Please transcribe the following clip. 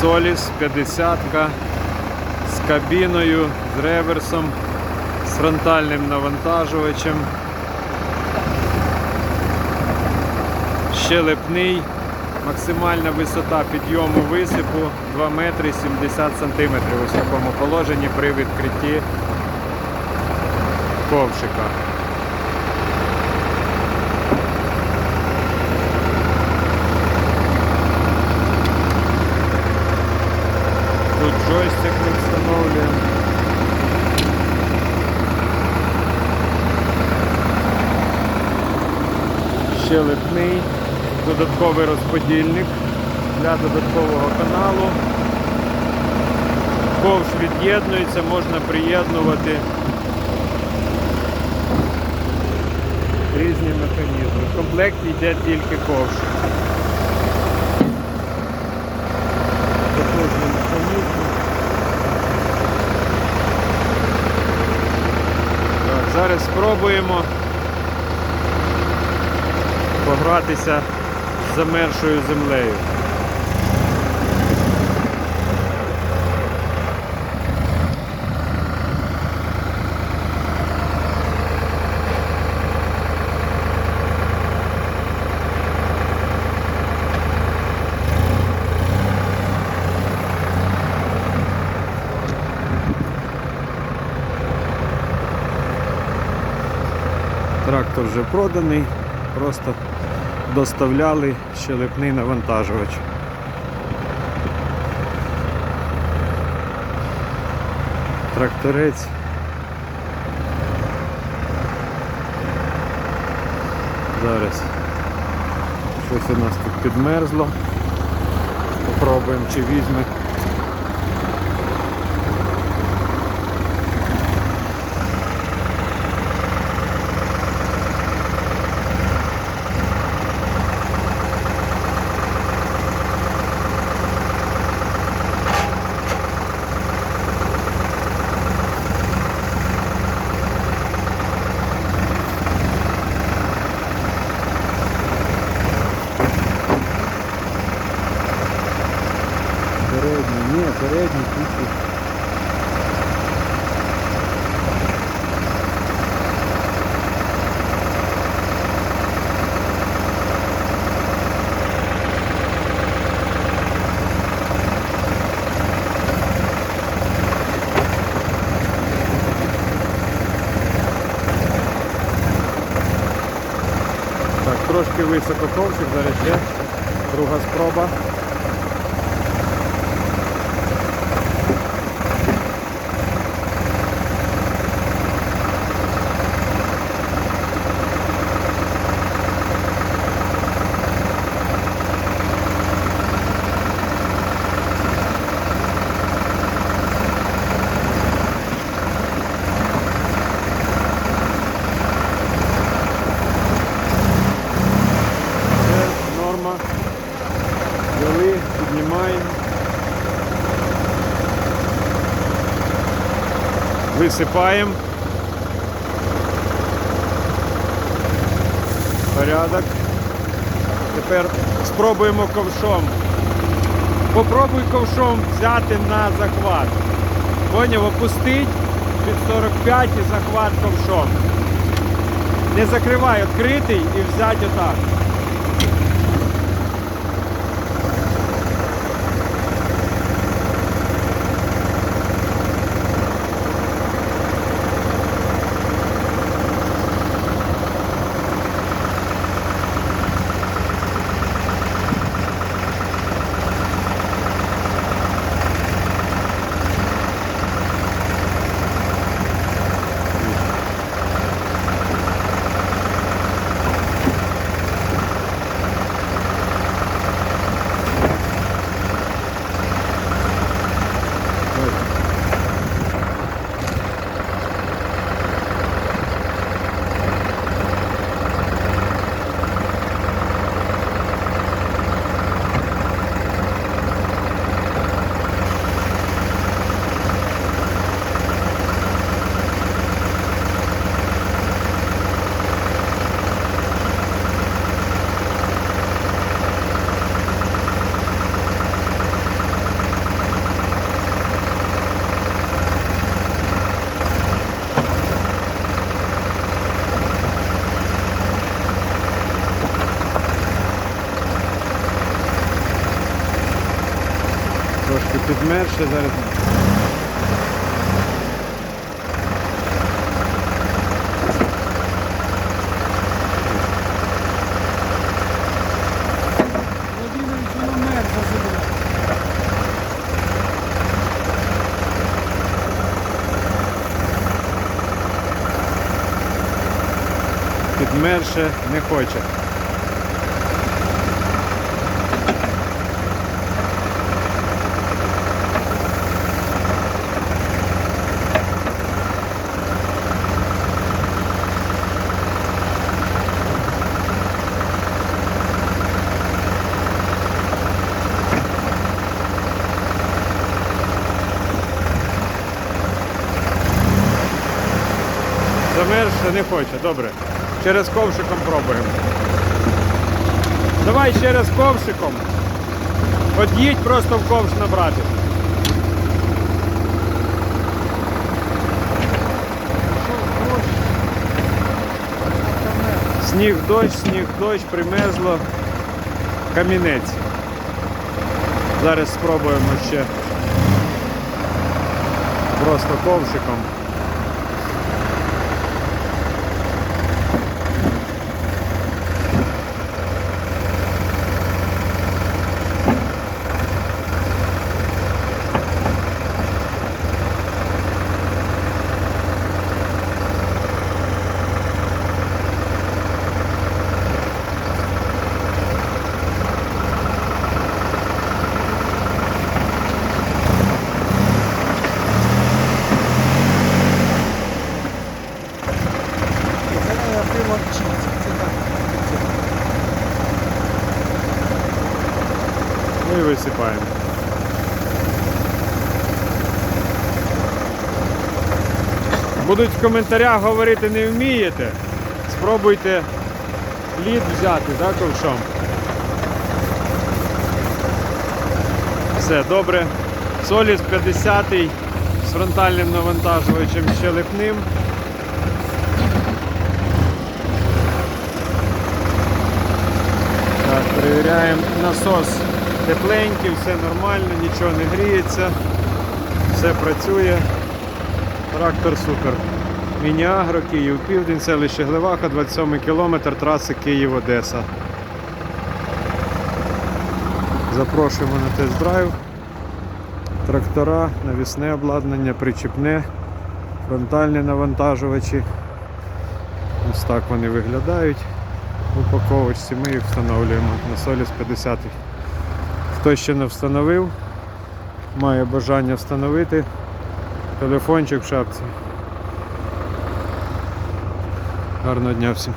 Соліс 50 з кабіною, з реверсом, з фронтальним навантажувачем. Щелепний, максимальна висота підйому висипу 2 метри 70 сантиметрів в такому положенні при відкритті ковшика. Тут джойстик ми встановлюємо. Щелепний, додатковий розподільник для додаткового каналу. Ковш від'єднується, можна приєднувати різні механізми. В комплекті йде тільки ковш. Потужний механізм. Так, зараз спробуємо погратися з замершою землею. Трактор вже проданий, просто доставляли щелепний навантажувач. Тракторець. Зараз щось у нас тут підмерзло. Попробуємо чи візьме. Так, трошки високо ковчик, зараз ще друга спроба. Висипаємо. Порядок. Тепер спробуємо ковшом. Попробуй ковшом взяти на захват. Поняв, опустить під 45 і захват ковшом. Не закривай, відкритий і взяти отак. Трошки підмерше зараз. Підмерше не хоче. Замерзше не хоче, добре. Через ковшиком пробуємо. Давай ще раз ковшиком. От їдь просто в ковш набрати. Сніг дощ, сніг дощ, примерзло. Камінець. Зараз спробуємо ще просто ковшиком. Ну. Будуть в коментарях говорити не вмієте. Спробуйте лід взяти, так, ковшом. Все, добре. Соліс 50 з фронтальним навантажувачем щелепним. Так, перевіряємо насос тепленький, все нормально, нічого не гріється, все працює. Трактор супер. Міні-агро, Київ Південь, селище Глеваха, 27 кілометр траси Київ-Одеса. Запрошуємо на тест-драйв. Трактора, навісне обладнання, причіпне, фронтальні навантажувачі. Ось так вони виглядають упаковочці. Ми їх встановлюємо на Соліс 50. Хто ще не встановив, має бажання встановити. Телефончик в шапці. Гарного дня всім.